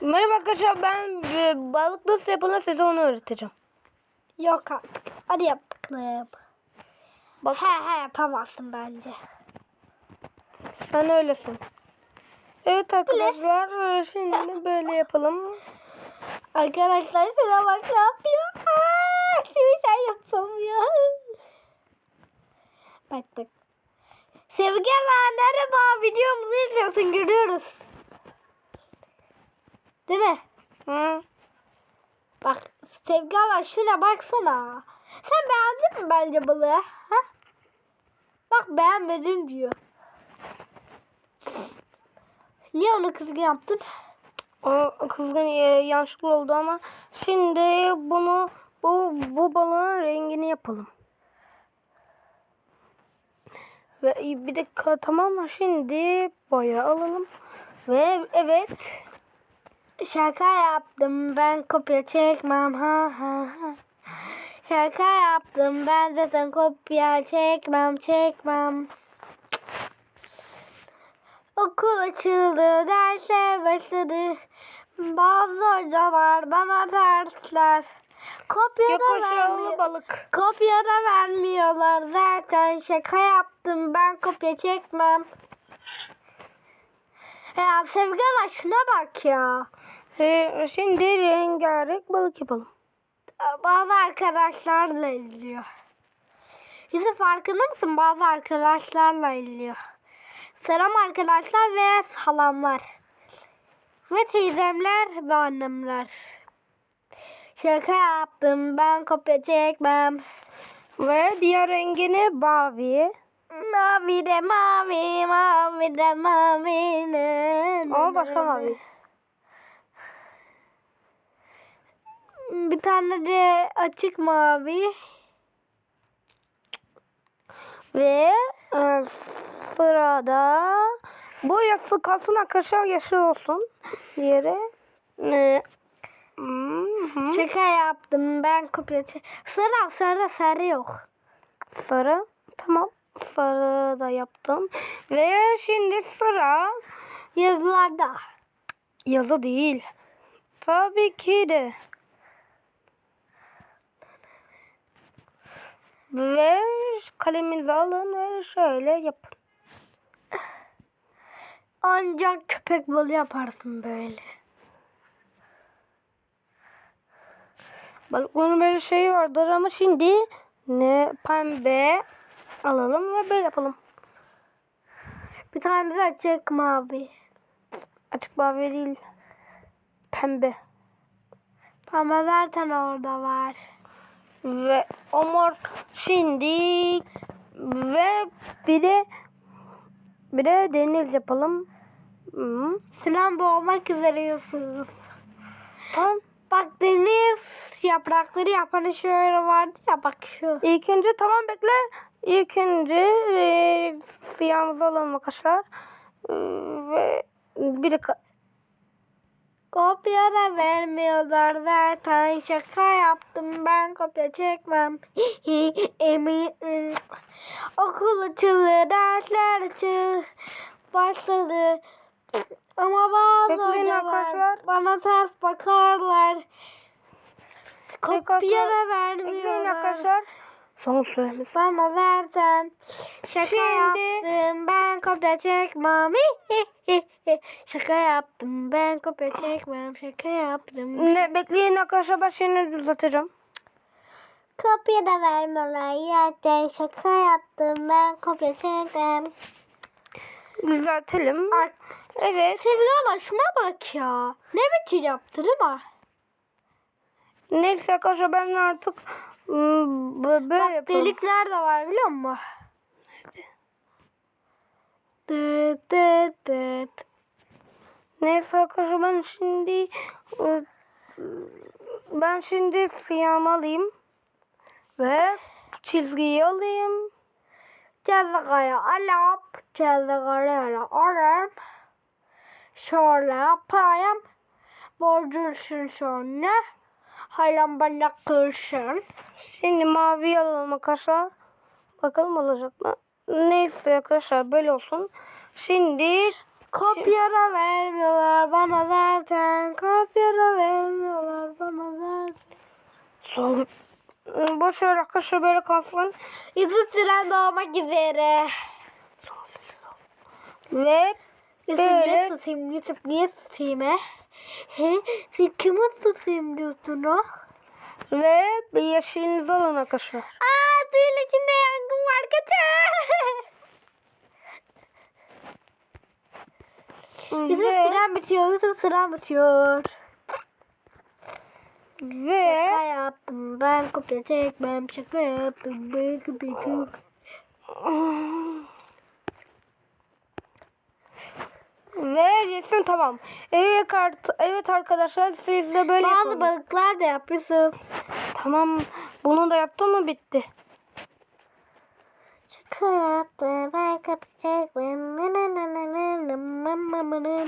Merhaba arkadaşlar ben e, balık nasıl yapılır size onu öğreteceğim. Yok artık. Hadi yapalım. Bak He he yapamazsın bence. sen öylesin. Evet arkadaşlar e, şimdi böyle yapalım. Arkadaşlar şuna bak ne yapıyor. Aa, şimdi sen yapamıyor. Bak bak. Sevgiler merhaba videomuzu izliyorsun görüyoruz. Değil mi? Hı. Bak Sevgiler şuna baksana. Sen beğendin mi bence balığı? Ha? Bak beğenmedim diyor. Niye onu kızgın yaptın? O kızgın e, yanlışlıkla oldu ama şimdi bunu bu bu balığın rengini yapalım. Ve bir dakika tamam mı? Şimdi boya alalım. Ve evet. Şaka yaptım ben kopya çekmem ha ha ha. Şaka yaptım ben zaten kopya çekmem çekmem. Okul açıldı dersler başladı. Bazı hocalar bana dersler. Kopya da Gökkuşağılı vermiyor. balık. Kopya da vermiyorlar zaten şaka yaptım ben kopya çekmem. Ya Sevgala şuna bak ya. E, şimdi rengarenk balık yapalım. Bazı arkadaşlarla izliyor. Yusuf farkında mısın? Bazı arkadaşlarla izliyor. Selam arkadaşlar ve salamlar. Ve teyzemler ve annemler. Şaka yaptım ben kopya çekmem. Ve diğer rengini mavi. Mavi de mavi, mavi de mavi. Ama başka mavi. Bir tane de açık mavi. Ve e, sırada bu yası kalsın arkadaşlar yeşil olsun. Diğeri e, hı. Şaka yaptım ben kopya. Sarı sarı sarı yok. sarı. Tamam. Sarı da yaptım. Ve şimdi sıra Yazılarda. yazı değil. Tabii ki de. Ve kaleminizi alın ve şöyle yapın. Ancak köpek balığı yaparsın böyle. Balıkların böyle şeyi vardır ama şimdi ne pembe alalım ve böyle yapalım. Bir tane de açık mavi. Açık mavi değil. Pembe. Ama zaten orada var. Ve o mor şimdi ve bir de bir de deniz yapalım. Hı. Sinan doğmak üzere Yusuf. Tamam. Bak deniz yaprakları yapanı şöyle vardı ya bak şu. İlk önce tamam bekle. İlk önce e, siyahımızı alalım arkadaşlar. E, ve bir dakika. Kopya da vermiyorlar zaten şaka yaptım ben kopya çekmem. Emin okul açıldı dersler açı başladı. Ama bazı Bekleyin hocalar arkadaşlar. bana ters bakarlar. Kopya da Bekleyin vermiyorlar. arkadaşlar. Son süremiz. Bana versen şaka Şimdi- yaptım ben kopya çekmem. şaka yaptım ben kopya çekmem şaka yaptım. Ne, bekleyin arkadaşlar ben şimdi düzelteceğim. Kopya da vermiyorlar zaten şaka yaptım ben kopya çekmem. Düzeltelim. Evet. Sevgili şuna bak ya. Ne biçim yaptı değil mi? Neyse arkadaşlar ben artık bö- böyle Bak yapalım. delikler de var biliyor musun? Dıt dıt dıt. Neyse arkadaşlar ben şimdi ı, ben şimdi siyahımı alayım. Ve çizgiyi alayım. Çizgiyi alıp çizgileri alıp şöyle yapayım. Bozulsun sonra. Hayran bana kırsın. Şimdi mavi alalım arkadaşlar. Bakalım olacak mı? Neyse arkadaşlar böyle olsun. Şimdi Kopyara vermiyorlar bana zaten. Kopyara vermiyorlar bana zaten. Son. Boş ver arkadaşlar böyle kalsın. Yusuf Süren doğmak üzere. Ve Yusuf niye Böyle- susayım? Yusuf niye susayım he? He? Sen kime susayım diyorsun o? ve bir yeşilinizi alın arkadaşlar. Aa suyun içinde yangın var kaçın. Yusuf Ve, süren bitiyor. Yusuf süren bitiyor. ve Şaka yaptım ben kopya çekmem şaka yaptım ben kopya çekmem. ve resim tamam. Evet, evet arkadaşlar siz de böyle Bazı yapın. balıklar da yap Yusuf. Tamam. Bunu da yaptın mı bitti. Şaka yaptım ben kopya çekmem. Na na na na na na na na na na.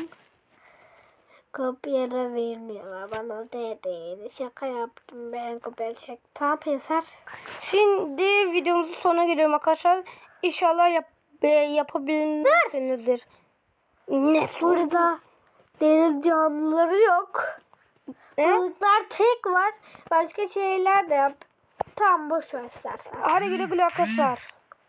Kopya da vermiyorlar bana dedi. Şaka yaptım ben kopya çektim. Tamam Eser. Şimdi videomuzun sonuna geliyorum arkadaşlar. İnşallah yap yapabilmişsinizdir. Ne Burada deniz canlıları yok. Ne? Balıklar tek var. Başka şeyler de yap. Tamam boş ver istersen. Hadi güle güle arkadaşlar.